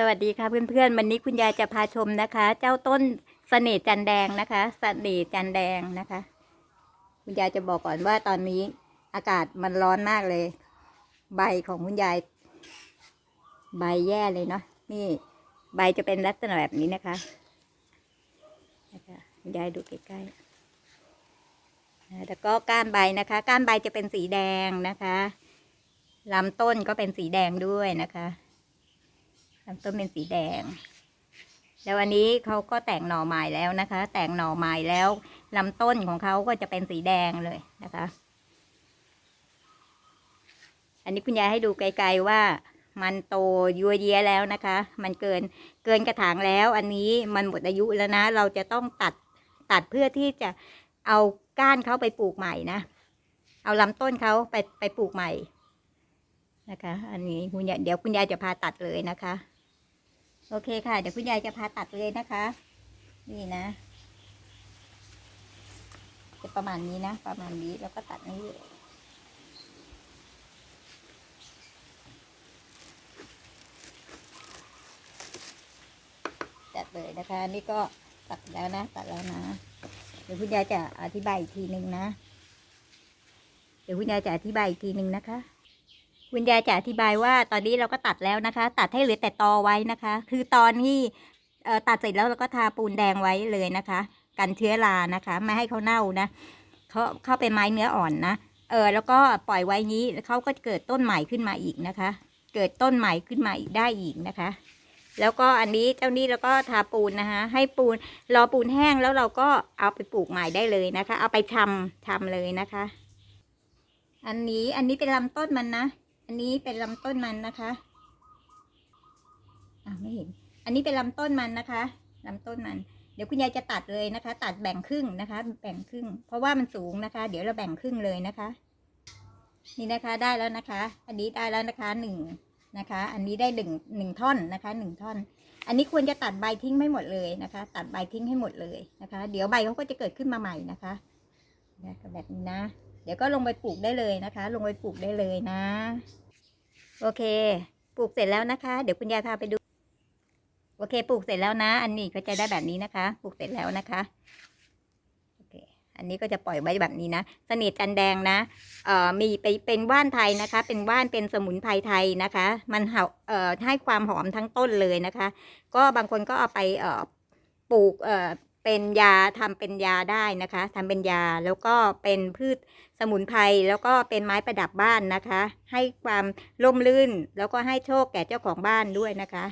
สวัสดีค่ะเพื่อนๆ วันนี้คุณยายจะพาชมนะคะ เจ้าต้นเสน่ห์จันแดงนะคะเสน่ห์จันแดงนะคะ คุณยายจะบอกก่อนว่าตอนนี้อากาศมันร้อนมากเลย ใบของคุณยาย ใบแย่เลยเนาะนี่ ใบจะเป็นลักษณะแบบนี้นะคะนะคะคุณยายดูใกล้ๆแล้วก็ก้านใบนะคะ ก้านใบจะเป็นสีแดงนะคะลำต้นก็เป็นสีแดงด้วยนะคะ ลำต้นเป็นสีแดง แล้ววันนี้เขาก็แต่งหน่อไม้แล้วนะคะ แต่งหน่อไม้แล้วลำต้นของเขาก็จะเป็นสีแดงเลยนะคะ อันนี้คุณยายให้ดูไกลๆว่ามันโตยัวเยียแล้วนะคะ มันเกินเกินกระถางแล้ว อันนี้มันหมดอายุแล้วนะ เราจะต้องตัดตัดเพื่อที่จะเอาก้านเขาไปปลูกใหม่นะ เอาลำต้นเขาไปไปปลูกใหม่นะคะ อันนี้คุณยายเดี๋ยวคุณยายจะพาตัดเลยนะคะ โอเคค่ะ เดี๋ยวคุณยายจะพาตัดเลยนะคะ นี่นะจะประมาณนี้นะ ประมาณนี้แล้วก็ตัดนี้เลยตัดเลยนะคะ นี่ก็ตัดแล้วนะ ตัดแล้วนะ เดี๋ยวคุณยายจะอธิบายอีกทีหนึ่งนะ เดี๋ยวคุณยายจะอธิบายอีกทีหนึ่งนะคะ คุณยายจะอธิบายว่าตอนนี้เราก็ตัดแล้วนะคะ ตัดให้เหลือแต่ตอไว้นะคะ คือตอนที่ตัดเสร็จแล้วเราก็ทาปูนแดงไว้เลยนะคะ กันเชื้อรานะคะ ไม่ให้เขาเน่านะเขาเข้าเป็นไม้เนื้ออ่อนนะเออแล้วก็ปล่อยไว้นี้เขาก็เกิดต้นใหม่ขึ้นมาอีกนะคะ เกิดต้นใหม่ขึ้นมาอีกได้อีกนะคะ แล้วก็อันนี้เจ้านี้เราก็ทาปูนนะคะ ให้ปูนรอปูนแห้งแล้วเราก็เอาไปปลูกใหม่ได้เลยนะคะ เอาไปชำชำเลยนะคะ อันนี้อันนี้เป็นลำต้นมันนะ อันนี้เป็นลำต้นมันนะคะอ่าไม่เห็น อันนี้เป็นลำต้นมันนะคะลำต้นมัน เดี๋ยวคุณยายจะตัดเลยนะคะ ตัดแบ่งครึ่งนะคะ แบ่งครึ่ง เพราะว่ามันสูงนะคะ เดี๋ยวเราแบ่งครึ่งเลยนะคะ นี่นะคะได้แล้วนะคะ อันนี้ได้แล้วนะคะหนึ่งนะคะ อันนี้ได้หนึ่งหนึ่งท่อนนะคะหนึ่งท่อน อันนี้ควรจะตัดใบทิ้งไม่หมดเลยนะคะ ตัดใบทิ้งให้หมดเลยนะคะ เดี๋ยวใบเขาก็จะเกิดขึ้นมาใหม่นะคะนะคะแบบนี้นะ เดี๋ยวก็ลงไปปลูกได้เลยนะคะ ลงไปปลูกได้เลยนะ โอเค ปลูกเสร็จแล้วนะคะ เดี๋ยวคุณยายพาไปดู โอเค ปลูกเสร็จแล้วนะ อันนี้ก็จะได้แบบนี้นะคะ ปลูกเสร็จแล้วนะคะโอเคอันนี้ก็จะปล่อยไว้แบบนี้นะสนิทจันแดงนะเอ่อมีไปเป็นว่านไทยนะคะ เป็นว่านเป็นสมุนไพรไทยนะคะ มันเห่าเอ่อให้ความหอมทั้งต้นเลยนะคะ ก็บางคนก็เอาไปเอ่อปลูกเอ่อ เป็นยาทำเป็นยาได้นะคะทำเป็นยาแล้วก็เป็นพืชสมุนไพรแล้วก็เป็นไม้ประดับบ้านนะคะ ให้ความร่มรื่น แล้วก็ให้โชคแก่เจ้าของบ้านด้วยนะคะ